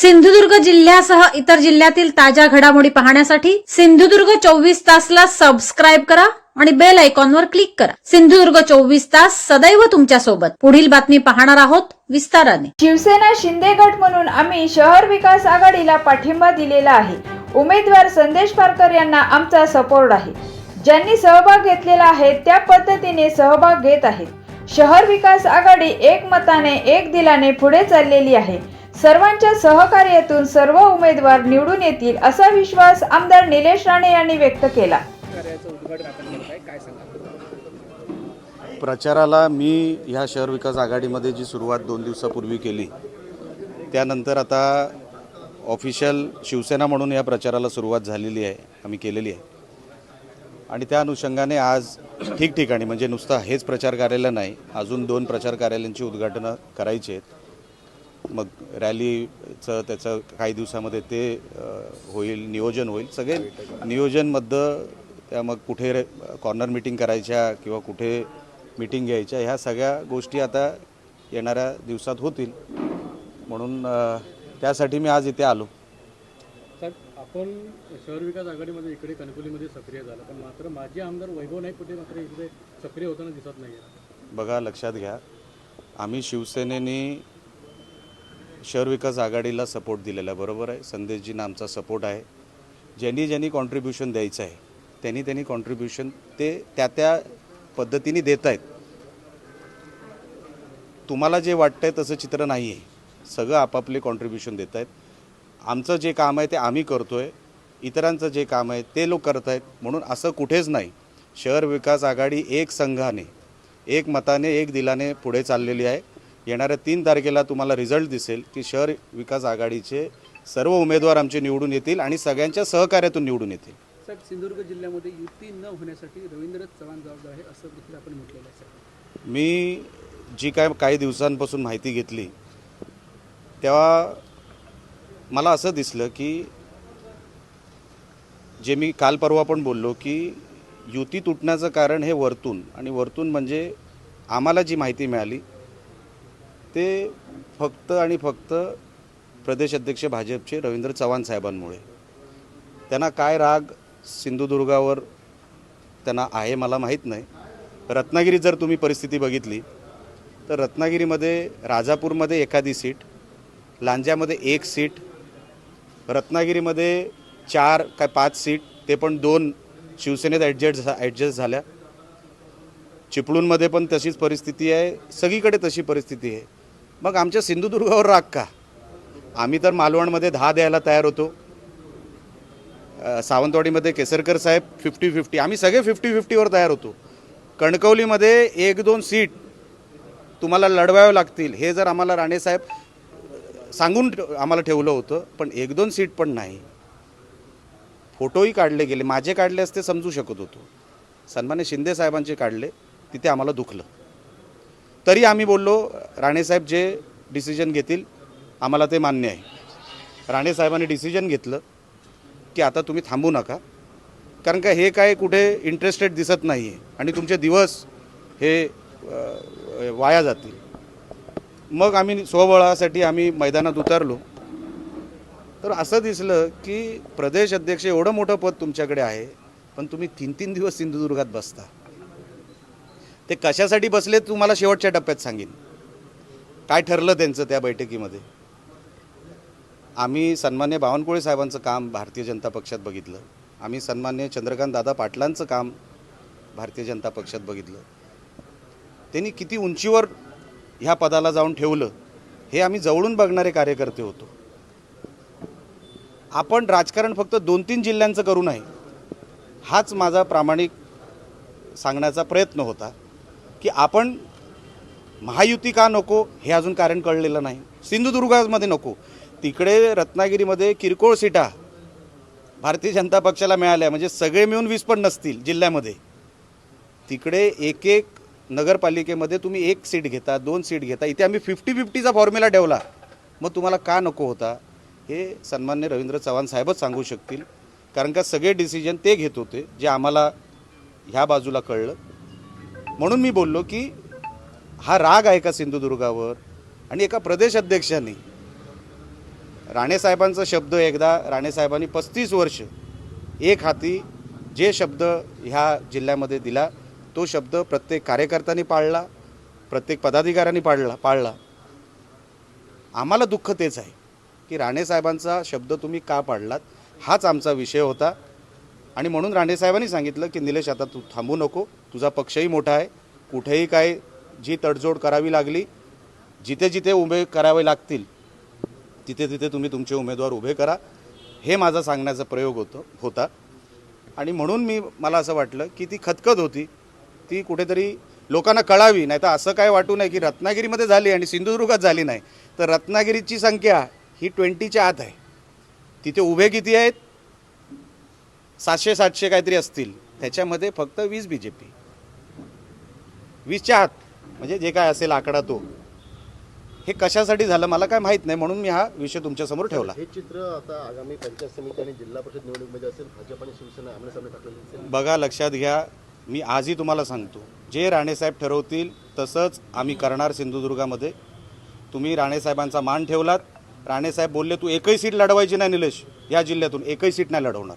सिंधुदुर्ग जिल्ह्यासह इतर जिल्ह्यातील ताज्या घडामोडी पाहण्यासाठी सिंधुदुर्ग चोवीस तासला सबस्क्राईब करा आणि बेल आयकॉनवर क्लिक करा. सिंधुदुर्ग चोवीस तास सदैव तुमच्यासोबत. पुढील बातमी पाहणार आहोत विस्ताराने. शिवसेना शिंदे गट म्हणून आम्ही शहर विकास आघाडीला पाठिंबा दिलेला आहे. उमेदवार संदेश पारकर यांना आमचा सपोर्ट आहे. ज्यांनी सहभाग घेतलेला आहे त्या पद्धतीने सहभाग घेत आहेत. शहर विकास आघाडी एक मताने एक दिलाने पुढे चाललेली आहे. सर्वांच्या सहकार्यातून सर्व उमेदवार निवडून येतील असा विश्वास आमदार निलेश राणे यांनी व्यक्त केला. प्रचाराला मी ह्या शहर विकास आघाडीमध्ये जी सुरुवात दोन दिवसापूर्वी केली त्यानंतर आता ऑफिशियल शिवसेना म्हणून या प्रचाराला सुरुवात झालेली आहे आम्ही केलेली आहे. आणि त्या अनुषंगाने आज ठिकठिकाणी म्हणजे नुसतं हेच प्रचार कार्यालय नाही अजून दोन प्रचार कार्यालयांची उद्घाटनं करायची आहेत. मग रॅलीचं त्याचं काही दिवसामध्ये ते होईल नियोजन होईल. सगळे नियोजनमधलं त्या मग कुठे कॉर्नर मिटिंग करायच्या किंवा कुठे मिटिंग घ्यायच्या ह्या सगळ्या गोष्टी आता येणाऱ्या दिवसात होतील. म्हणून त्यासाठी मी आज इथे आलो. आपण शहर विकास आघाडीमध्ये इकडे कणकोलीमध्ये सक्रिय झाला पण मात्र माजी आमदार वैभव नाही कुठे मात्र इकडे सक्रिय होताना दिसत नाही बघा लक्षात घ्या. आम्ही शिवसेनेने शहर विकास आघाडीला सपोर्ट दिलेला आहे. बरोबर आहे. संदेशजींना आमचा सपोर्ट आहे. ज्यांनी ज्यांनी कॉन्ट्रीब्युशन द्यायचं आहे त्यांनी त्यांनी कॉन्ट्रीब्युशन ते त्या त्या पद्धतीने देत आहेत तुम्हाला जे वाटतंय तसं चित्र नाही आहे सगळं आपापले कॉन्ट्रीब्युशन देत आहेत आमचं जे काम आहे ते आम्ही करतो आहे इतरांचं जे काम आहे ते लोक करत आहेत म्हणून असं कुठेच नाही. शहर विकास आघाडी एक संघाने एक मताने एक दिलाने पुढे चाललेली आहे. येणाऱ्या तीन तारखेला तुम्हाला रिझल्ट दिसेल की शहर विकास आघाडीचे सर्व उमेदवार आमचे निवडून येतील आणि सगळ्यांच्या सहकार्यातून निवडून येतील. साहेब सिंधुदुर्ग जिल्ह्यामध्ये युती न होण्यासाठी रवींद्र चव्हाण जबाबदार आहे असं देखील आपण म्हटलेलं आहे मी जी काय काही दिवसांपासून माहिती घेतली तेव्हा मला असं दिसलं की जे मी काल परवा पण बोललो की युती तुटण्याचं कारण हे वरतून आणि वरतून म्हणजे आम्हाला जी माहिती मिळाली ते फक्त आणि फक्त प्रदेश अध्यक्ष भाजपचे रवींद्र चव्हाण साहेबांमुळे. त्यांना काय राग सिंधुदुर्गावर त्यांना आहे मला माहीत नाही. रत्नागिरीत जर तुम्ही परिस्थिती बघितली तर रत्नागिरीमध्ये राजापूरमध्ये एखादी सीट लांज्यामध्ये एक सीट रत्नागिरीमध्ये चार काय पाच सीट ते पण दोन शिवसेनेत ॲडजस्ट ॲडजस्ट झाल्या. चिपळूणमध्ये पण तशीच परिस्थिती आहे सगळीकडे तशी परिस्थिती आहे. मग आमच्या सिंधुदुर्गावर राग का? आम्ही तर मालवणमध्ये दहा द्यायला तयार होतो. सावंतवाडीमध्ये केसरकर साहेब फिफ्टी फिफ्टी आम्ही सगळे फिफ्टी फिफ्टीवर तयार होतो. कणकवलीमध्ये एक दोन सीट तुम्हाला लढवावं लागतील. हे जर आम्हाला राणेसाहेब सांगून आम्हाला ठेवलं होतं पण एक दोन सीट पण नाही. फोटोही काढले गेले. माझे काढले असते समजू शकत होतो. सन्मान्य शिंदे साहेबांचे काढले तिथे आम्हाला दुखलं. तरी आम्ही बोललो राणेसाहेब जे डिसिजन घेतील आम्हाला ते मान्य आहे. राणेसाहेबांनी डिसिजन घेतलं की आता तुम्ही थांबू नका. कारण का हे काय कुठे इंटरेस्टेड दिसत नाही आहे आणि तुमचे दिवस हे वाया जातील. मग आम्ही स्वबळासाठी आम्ही मैदानात उतरलो. तर असं दिसलं की प्रदेश अध्यक्ष एवढं मोठं पद तुमच्याकडे आहे पण तुम्ही तीन तीन दिवस सिंधुदुर्गात बसता. ते कशासाठी बसले तुम्हाला शेवटच्या टप्प्यात सांगेन. काय ठरलं त्यांचं त्या बैठकीमध्ये? आम्ही सन्मान्य बावनकुळे साहेबांचं काम भारतीय जनता पक्षात बघितलं. आम्ही सन्मान्य चंद्रकांत दादा पाटलांचं काम भारतीय जनता पक्षात बघितलं. त्यांनी किती उंचीवर ह्या पदाला जाऊन ठेवलं हे आम्ही जवळून बघणारे कार्यकर्ते होतो. आपण राजकारण फक्त दोन तीन जिल्ह्यांचं करू नये हाच माझा प्रामाणिक सांगण्याचा प्रयत्न होता. की आपण महायुती का नको हे अजून कारण कळलेलं नाही. सिंधुदुर्गामध्ये नको. तिकडे रत्नागिरीमध्ये किरकोळ सीटा भारतीय जनता पक्षाला मिळाल्या. म्हणजे सगळे मिळून वीस पण नसतील जिल्ह्यामध्ये. तिकडे एक एक नगरपालिकेमध्ये तुम्ही एक सीट घेता दोन सीट घेता. इथे आम्ही फिफ्टी फिफ्टीचा फॉर्म्युला ठेवला. मग तुम्हाला का नको होता? हे सन्मान्य रवींद्र चव्हाण साहेबच सांगू शकतील. कारण का सगळे डिसिजन ते घेत होते जे आम्हाला ह्या बाजूला कळलं. म्हणून मी बोललो की हा राग आहे का सिंधुदुर्गावर? आणि एका प्रदेशाध्यक्षाने राणेसाहेबांचा शब्द एकदा राणेसाहेबांनी पस्तीस वर्ष एक हाती जे शब्द ह्या जिल्ह्यामध्ये दिला तो शब्द प्रत्येक कार्यकर्त्यांनी पाळला प्रत्येक पदाधिकाऱ्यांनी पाळला पाळला. आम्हाला दुःख तेच आहे की राणेसाहेबांचा शब्द तुम्ही का पाडलात हाच आमचा विषय होता. आणि म्हणून राणेसाहेबांनी सांगितलं की निलेश आता तू थांबू नको. तुझा पक्षही मोठा आहे. कुठेही काय जी तडजोड करावी लागली जिथे जिथे उभे करावे लागतील तिथे तिथे तुम्ही तुमचे उमेदवार उभे करा. हे माझा सांगण्याचा प्रयोग होतो होता. आणि म्हणून मी मला असं वाटलं की ती खतखत होती. ती कुठेतरी लोकांना कळावी नाही तर असं काय वाटू नये की रत्नागिरीमध्ये झाली आणि सिंधुदुर्गात झाली नाही. तर रत्नागिरीची संख्या ही ट्वेंटीच्या आत आहे. तिथे उभे किती आहेत? सातशे सातशे काहीतरी असतील. त्याच्यामध्ये फक्त वीस बी जे पी वीसच्या आत म्हणजे जे काय असेल आकडा तो. हे कशासाठी झालं मला काय माहीत नाही म्हणून मी हा विषय तुमच्यासमोर ठेवला. हे चित्र आता आगामी पंचायत समिती आणि जिल्हा परिषद निवडणुकीमध्ये असेल भाजप आणि शिवसेना टाकलेले असेल बघा लक्षात घ्या मी आजही तुम्हाला सांगतो जे राणेसाहेब ठरवतील तसंच आम्ही करणार सिंधुदुर्गामध्ये. तुम्ही राणेसाहेबांचा मान ठेवलात. राणेसाहेब बोलले तू एकही सीट लढवायची नाही निलेश या जिल्ह्यातून एकही सीट नाही लढवणार.